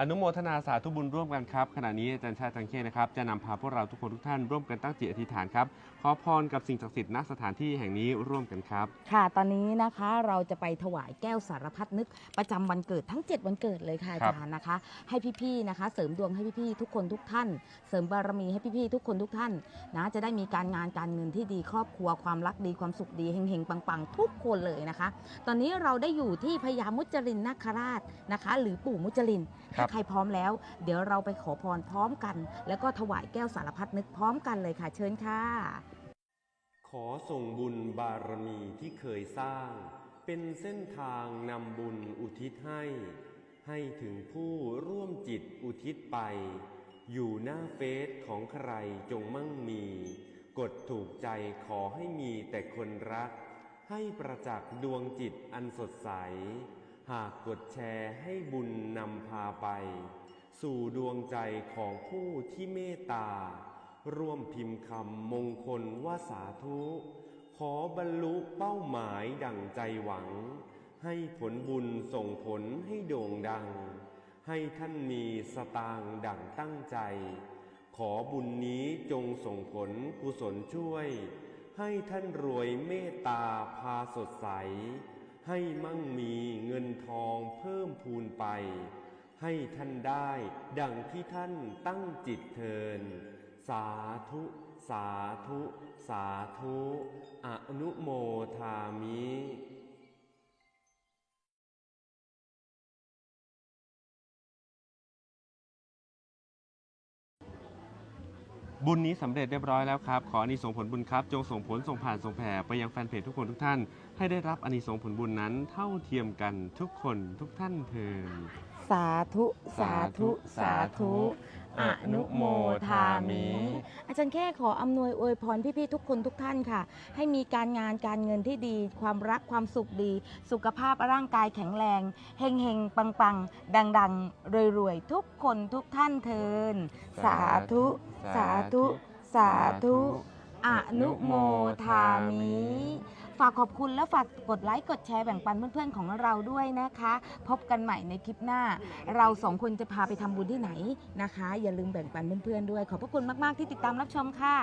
อนุโมทนาสาธุบุญร่วมกันครับขณะนี้อาจารย์ชาติจังเข้นะครับจะนำพาพวกเราทุกคนทุกท่านร่วมกันตั้งจิตอธิษฐานครับขอพรกับสิ่งศักดิ์สิทธิ์ณสถานที่แห่งนี้ร่วมกันครับ ค่ะ ตอนนี้นะคะเราจะไปถวายแก้วสารพัดนึกประจำวันเกิดทั้ง 7 วันเกิดเลยค่ะอาครับจารย์นะคะ ให้พี่ๆนะคะ เสริมดวงให้พี่ๆทุกคนทุกท่าน เสริมบารมีให้พี่ๆทุกคนทุกท่านนะจะได้มีการงานการเงินที่ดีครอบครัวความรักดีความสุขดีเฮงๆปังๆ ทุกคนเลยนะคะ ตอนนี้เราได้อยู่ที่พญามุจรินนาคราชนะคะ หรือปู่มุจรินครับถ้าใครพร้อมแล้ว เดี๋ยวเราไปขอพรพร้อมกัน แล้วก็ถวายแก้วสารพัดนึกพร้อมกันเลยค่ะเชิญค่ะ ขอส่งบุญบารมีที่เคยสร้าง เป็นเส้นทางนำบุญอุทิศให้ ให้ถึงผู้ร่วมจิตอุทิศไป อยู่หน้าเฟซของใครจงมั่งมี กดถูกใจขอให้มีแต่คนรัก ให้ประจักษ์ดวงจิตอันสดใส หากกดแชร์ให้บุญนำพาไป สู่ดวงใจของผู้ที่เมตตา ร่วมพิมพ์คำมงคลว่าสาธุ ขอบรรลุเป้าหมายดั่งใจหวัง ให้ผลบุญส่งผลให้โด่งดัง ให้ท่านมีสตางค์ดั่งตั้งใจ ขอบุญนี้จงส่งผลกุศลช่วย ให้ท่านรวยเมตตาพาสดใส ให้มั่งมีเงินทองเพิ่มพูนไป ให้ท่านได้ดังที่ท่านตั้งจิตเทิน สาธุ สาธุ สาธุ อนุโมทามิ บุญนี้สำเร็จเรียบร้อยแล้วครับ ขออานิสงส์ผลบุญครับ จงส่งผลส่งผ่านส่งแผ่ไปยังแฟนเพจทุกคนทุกท่าน ให้ได้รับอานิสงส์ผลบุญนั้นเท่าเทียมกันทุกคนทุกท่านเทิดสาธุ สาธุ สาธุ อนุโมทามิ อาจารย์แค่ขออำนวยอวยพรพี่ๆทุกคนทุกท่านค่ะ ให้มีการงานการเงินที่ดี ความรักความสุขดี สุขภาพร่างกายแข็งแรงเฮงเฮงปังปังดังดังรวยรวยๆทุกคนทุกท่านเทิน สาธุ สาธุ สาธุ อนุโมทามิ ฝากขอบคุณและฝากกดไลค์กดแชร์แบ่งปันเพื่อนๆของเราด้วยนะคะ พบกันใหม่ในคลิปหน้า เราสองคนจะพาไปทำบุญที่ไหนนะคะ อย่าลืมแบ่งปันเพื่อนๆด้วย ขอบพระคุณมากๆที่ติดตามรับชมค่ะ